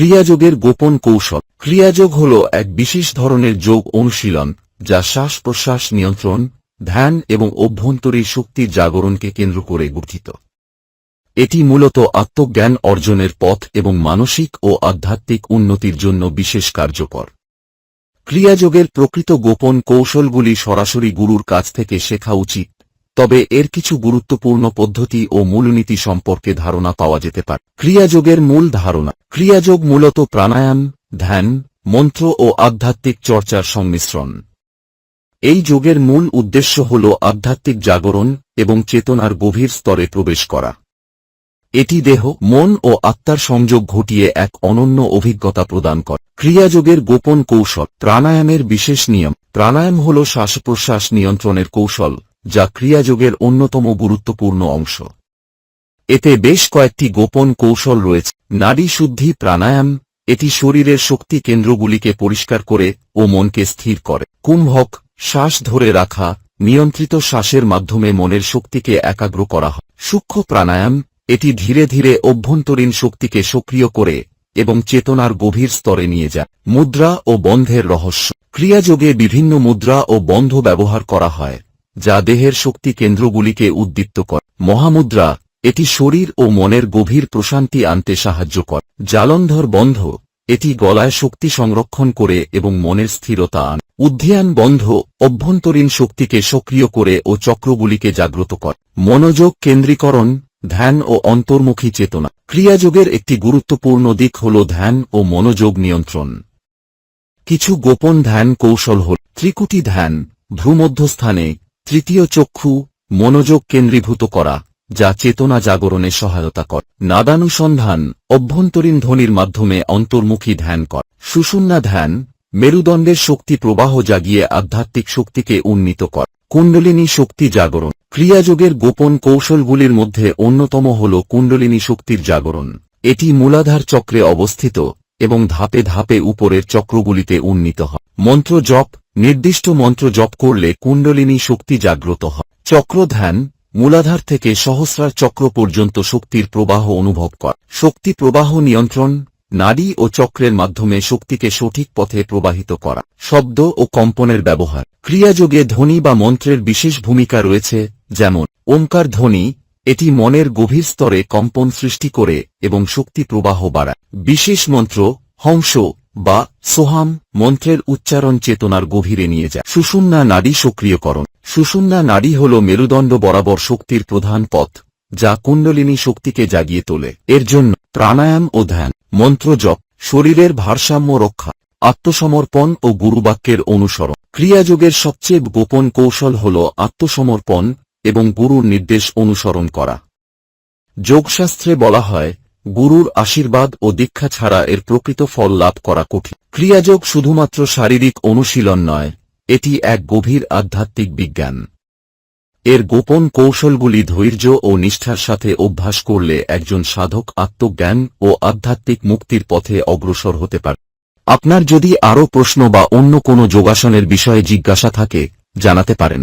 ক্রিয়াযোগের গোপন কৌশল। ক্রিয়াযোগ হল এক বিশেষ ধরনের যোগ অনুশীলন, যা শ্বাস প্রশ্বাস নিয়ন্ত্রণ, ধ্যান এবং অভ্যন্তরীণ শক্তির জাগরণকে কেন্দ্র করে গঠিত। এটি মূলত আত্মজ্ঞান অর্জনের পথ এবং মানসিক ও আধ্যাত্মিক উন্নতির জন্য বিশেষ কার্যকর। ক্রিয়াযোগের প্রকৃত গোপন কৌশলগুলি সরাসরি গুরুর কাছ থেকে শেখা উচিত। তবে এর কিছু গুরুত্বপূর্ণ পদ্ধতি ও মূলনীতি সম্পর্কে ধারণা পাওয়া যেতে পারে। ক্রিয়াযোগের মূল ধারণা। ক্রিয়াযোগ মূলত প্রাণায়াম, ধ্যান, মন্ত্র ও আধ্যাত্মিক চর্চার সংমিশ্রণ। এই যোগের মূল উদ্দেশ্য হল আধ্যাত্মিক জাগরণ এবং চেতনার গভীর স্তরে প্রবেশ করা। এটি দেহ, মন ও আত্মার সংযোগ ঘটিয়ে এক অনন্য অভিজ্ঞতা প্রদান করে। ক্রিয়াযোগের গোপন কৌশল। প্রাণায়ামের বিশেষ নিয়ম। প্রাণায়াম হল শ্বাস প্রশ্বাস নিয়ন্ত্রণের কৌশল। যা ক্রিয়াযোগের অন্যতম গুরুত্বপূর্ণ অংশ। এতে বেশ কয়েকটি গোপন কৌশল রয়েছে। নারী শুদ্ধি প্রাণায়াম, এটি শরীরের শক্তি কেন্দ্রগুলিকে পরিষ্কার করে ও মনকে স্থির করে। কুম্ভক, শ্বাস ধরে রাখা, নিয়ন্ত্রিত শ্বাসের মাধ্যমে মনের শক্তিকে একাগ্র করা হয়। সূক্ষ্ম প্রাণায়াম, এটি ধীরে ধীরে অভ্যন্তরীণ শক্তিকে সক্রিয় করে এবং চেতনার গভীর স্তরে নিয়ে যায়। মুদ্রা ও বন্ধের রহস্য। ক্রিয়াযোগে বিভিন্ন মুদ্রা ও বন্ধ ব্যবহার করা হয়। যা দেহের শক্তি কেন্দ্রগুলিকে উদ্দীপ্ত করে। মহামুদ্রা, এটি শরীর ও মনের গভীর প্রশান্তি আনতে সাহায্য করে। জালন্ধর বন্ধ, এটি গলায় শক্তি সংরক্ষণ করে এবং মনের স্থিরতা আন। উদ্ধিয়ান বন্ধ, অভ্যন্তরীণ শক্তিকে সক্রিয় করে ও চক্রগুলিকে জাগ্রত করে। মনোযোগ কেন্দ্রীকরণ, ধ্যান ও অন্তর্মুখী চেতনা। ক্রিয়াযোগের একটি গুরুত্বপূর্ণ দিক হল ধ্যান ও মনোযোগ নিয়ন্ত্রণ। কিছু গোপন ধ্যান কৌশল হল ত্রিকুটি ধ্যান, ভ্রূমধ্যস্থানে তৃতীয় চক্ষু মনোযোগ কেন্দ্রীভূত করা, যা চেতনা জাগরণে সহায়তা কর। নাদানুসন্ধান, অভ্যন্তরীণ ধ্বনির মাধ্যমে অন্তর্মুখী ধ্যান কর। সুষুম্না ধ্যান, মেরুদণ্ডের শক্তি প্রবাহ জাগিয়ে আধ্যাত্মিক শক্তিকে উন্নীত কর। কুণ্ডলিনী শক্তি জাগরণ। ক্রিয়াযোগের গোপন কৌশলগুলির মধ্যে অন্যতম হল কুণ্ডলিনী শক্তির জাগরণ। এটি মূলাধার চক্রে অবস্থিত এবং ধাপে ধাপে উপরের চক্রগুলিতে উন্নীত হয়। মন্ত্র জপ, নির্দিষ্ট মন্ত্র জপ করলে কুণ্ডলিনী শক্তি জাগ্রত হয়। চক্র ধ্যান মূলাধার থেকে সহস্রার চক্র পর্যন্ত শক্তির প্রবাহ অনুভব কর। শক্তি প্রবাহ নিয়ন্ত্রণ নারী ও চক্রের মাধ্যমে শক্তিকে সঠিক পথে প্রবাহিত করা। শব্দ ও কম্পনের ব্যবহার। ক্রিয়াযোগে ধ্বনি বা মন্ত্রের বিশেষ ভূমিকা রয়েছে, যেমন ওঙ্কার ধ্বনি, এটি মনের গভীর স্তরে কম্পন সৃষ্টি করে এবং শক্তি প্রবাহ বাড়ায়। বিশেষ মন্ত্র, হংস বা সোহাম মন্ত্রের উচ্চারণ চেতনার গভীরে নিয়ে যায়। সুষুম্না নারী সক্রিয়করণ। সুষুম্না নারী হল মেরুদণ্ড বরাবর শক্তির প্রধান পথ, যা কুণ্ডলিনী শক্তিকে জাগিয়ে তোলে। এর জন্য প্রাণায়াম ও ধ্যান, মন্ত্র জপ, শরীরের ভারসাম্য রক্ষা, আত্মসমর্পণ ও গুরুবাক্যের অনুসরণ। ক্রিয়াযোগের সবচেয়ে গোপন কৌশল হল আত্মসমর্পণ এবং গুরুর নির্দেশ অনুসরণ করা। যোগশাস্ত্রে বলা হয় গুরুর আশীর্বাদ ও দীক্ষা ছাড়া এর প্রকৃত ফল লাভ করা কঠিন। ক্রিয়াযোগ শুধুমাত্র শারীরিক অনুশীলন নয়, এটি এক গভীর আধ্যাত্মিক বিজ্ঞান। এর গোপন কৌশলগুলি ধৈর্য ও নিষ্ঠার সাথে অভ্যাস করলে একজন সাধক আত্মজ্ঞান ও আধ্যাত্মিক মুক্তির পথে অগ্রসর হতে পারে। আপনার যদি আরও প্রশ্ন বা অন্য কোনো যোগাসনের বিষয়ে জিজ্ঞাসা থাকে, জানাতে পারেন।